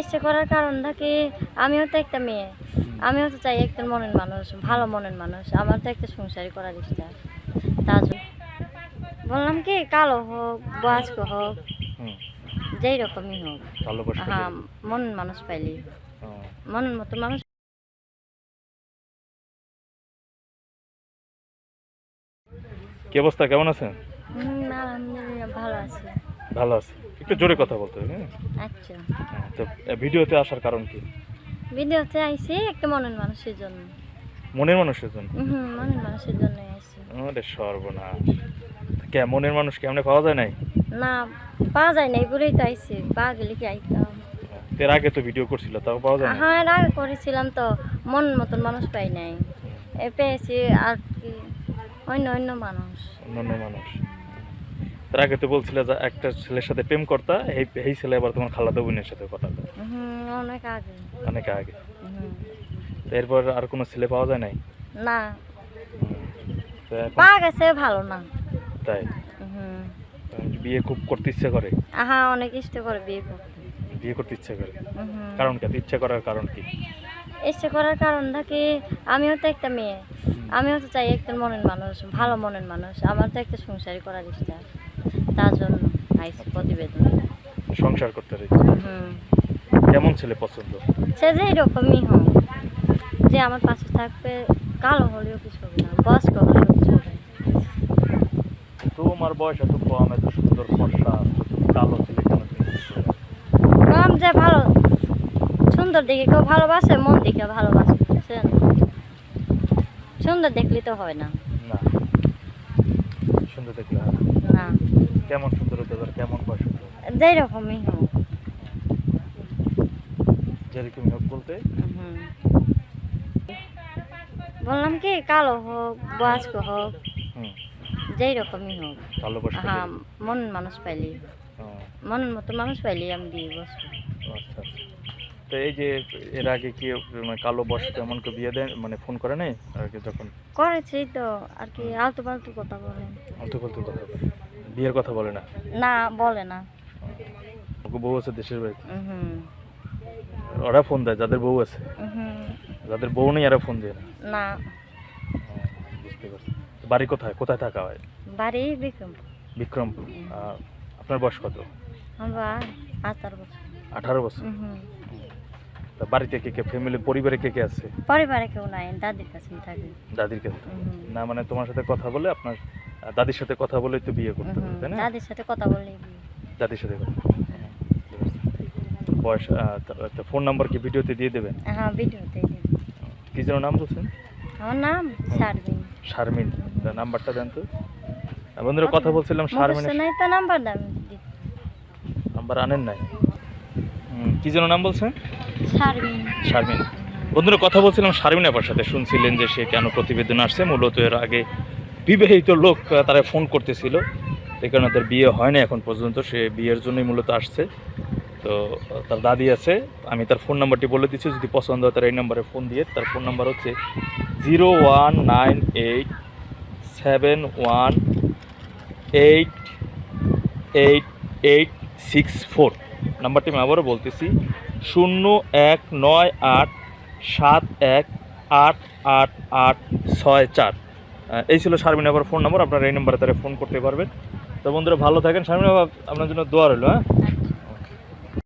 ইচ্ছে করার কারণটা কি আমিও তো একটা মেয়ে। আমিও তো চাই একটা মনের মানুষ ভালো মনের মানুষ। আমার তো একটা সংসারই করার ইচ্ছা। জন্য। বললাম কি কালো হোক বয়স্ক হোক যেই রকমই হোক। হ্যাঁ মন মানুষ পাইলি। মনের মতো মানুষ কি অবস্থা? কেমন আছেন? আলহামদুলিল্লাহ ভালো আছে। ভালো আছে। একটু জোরে কথা বলতে হবে হ্যাঁ? আচ্ছা। হ্যাঁ, তো ভিডিওতে আসার কারণ কি? ভিডিওতে আইসি একটা মনের মানুষের জন্য। মনের মানুষের জন্য? হুম মনের মানুষের জন্য আইসি আরে সর্বনাশ। কে মনের মানুষ কেমনে পাওয়া যায় নাই? না পাওয়া যায় না এই বলেই তো আইসি পাওয়া গেলে কি আইতাম? এর আগে তো ভিডিও করছিল তাও পাওয়া যায় না হ্যাঁ এর আগে করেছিলাম তো মন মতন মানুষ পাই নাই। এ পেয়েছি আর কি অন্য অন্য মানুষ। অন্যান্য মানুষ। তার আগে তো বলছিলে যে একটা ছেলের সাথে প্রেম করতা এই এই ছেলে আবার তোমার খালাতো বোনের সাথে কথা। হুম অনেক আগে। অনেক আগে। এরপর আর কোনো ছেলে পাওয়া যায় নাই? না। পাওয়া গেছে ভালো না। তাই? বিয়ে খুব করতে ইচ্ছে করে? আহা অনেক ইষ্ট করে বিয়ে করতে। বিয়ে করতে ইচ্ছে করে? কারণ কি ইচ্ছে করার কারণ কি? ইচ্ছে করার কারণটা কি আমিও তো একটা মেয়ে। আমিও তো চাই একটা মনের মানুষ ভালো মনের মানুষ। আমার তো একটা সংসারই করার ইচ্ছা। তার জন্য আইসি প্রতিবেদন। সংসার করতে হুম। কেমন ছেলে পছন্দ? সে যে এরকমই হোক যে আমার পাশে থাকবে কালো হলেও কিছু হবে না বয়স্ক হলেও কিছু হবে। তোমার বয়স এত কম এত সুন্দর ফর্সা কালো ছেলে কেন? বললাম যে ভালো সুন্দর দেখে কেউ ভালোবাসে মন দেখে ভালোবাসে বুঝছেন? সুন্দর দেখলে তো হয় না। না সুন্দর দেখলে হয় না। কেমন সুন্দর হতে পারে কেমন পারে? যেই রকমই হোক। যেরকম হোক বলতে। বললাম কি কালো হোক বয়স্ক হোক যেই রকমই হোক। ভালোবাসা হ্যাঁ মন মানুষ পাইলি ও, মনের মতো মানুষ পাইলি আমি দিয়ে বসবো আচ্ছা আচ্ছা। তো এই যে এর আগে কি মানে কালো বয়স এমন কেউ বিয়ে দেয় মানে ফোন করে নাই? আর কি যখন? করেছি তো আর কি আলতু ফালতু কথা বলেন আলতু কত কথা বলে। বিয়ের কথা বলে না? না বলে না। ওকে বউ আছে দেশের বাড়িতে? হুম। ওরা ফোন দেয় যাদের বউ আছে। হুম। যাদের বউ নেই এরা ফোন দেয় না। না। বুঝতে পারছি। বাড়ি কোথায়? কোথায় থাকা হয়? বাড়ি বিক্রম বিক্রমপুর। আপনার বয়স কত? আমরা আচার বছর। আঠারো বছর? হুম। তা বাড়িতে কে কে? ফ্যামিলি পরিবারে কে কে আছে? পরিবারে কেউ নাই দাদির কাছে থাকি। দাদির কাছে? না মানে তোমার সাথে কথা বলে আপনার দাদির সাথে কথা বলেই তো বিয়ে করতে হবে তাই না? দাদির সাথে কথা বললে দাদির সাথে কথা ঠিক বয়স একটা ফোন নাম্বার কি ভিডিওতে দিয়ে দেবেন? হ্যাঁ ভিডিওতে কি যেন নাম বলছেন? আমার নাম শারমিন। শারমিন নাম্বারটা দেন তো। বন্ধুরা কথা বলছিলাম শারমিনের নাই তো নাম্বার দাম নাম্বার আনেন নাই? কি যেন নাম বলছেন? শারমিন। শারমিন। বন্ধুরা কথা বলছিলাম শারমিন আপার সাথে। শুনছিলেন যে সে কেন প্রতিবেদন আসছে মূলত এর আগে বিবাহিত লোক তারা ফোন করতেছিল। এই কারণে তার বিয়ে হয় না এখন পর্যন্ত, সে বিয়ের জন্যই মূলত আসছে। তো, তার দাদি আছে, আমি তার ফোন নাম্বারটি বলে দিচ্ছি, যদি পছন্দ হয় তার এই নাম্বারে ফোন দিয়ে। তার ফোন নাম্বার হচ্ছে zero one nine eight seven one eight eight eight six four নাম্বারটি আমি আবারও বলতেছি, শূন্য এক নয় আট সাত এক আট আট আট ছয় চার। এই ছিল শারমিন আবার ফোন নম্বর, আপনারা এই নাম্বারে তারা ফোন করতে পারবেন। তো বন্ধুরা, ভালো থাকেন। শারমিন আপনার জন্য দোয়া রইল হ্যাঁ?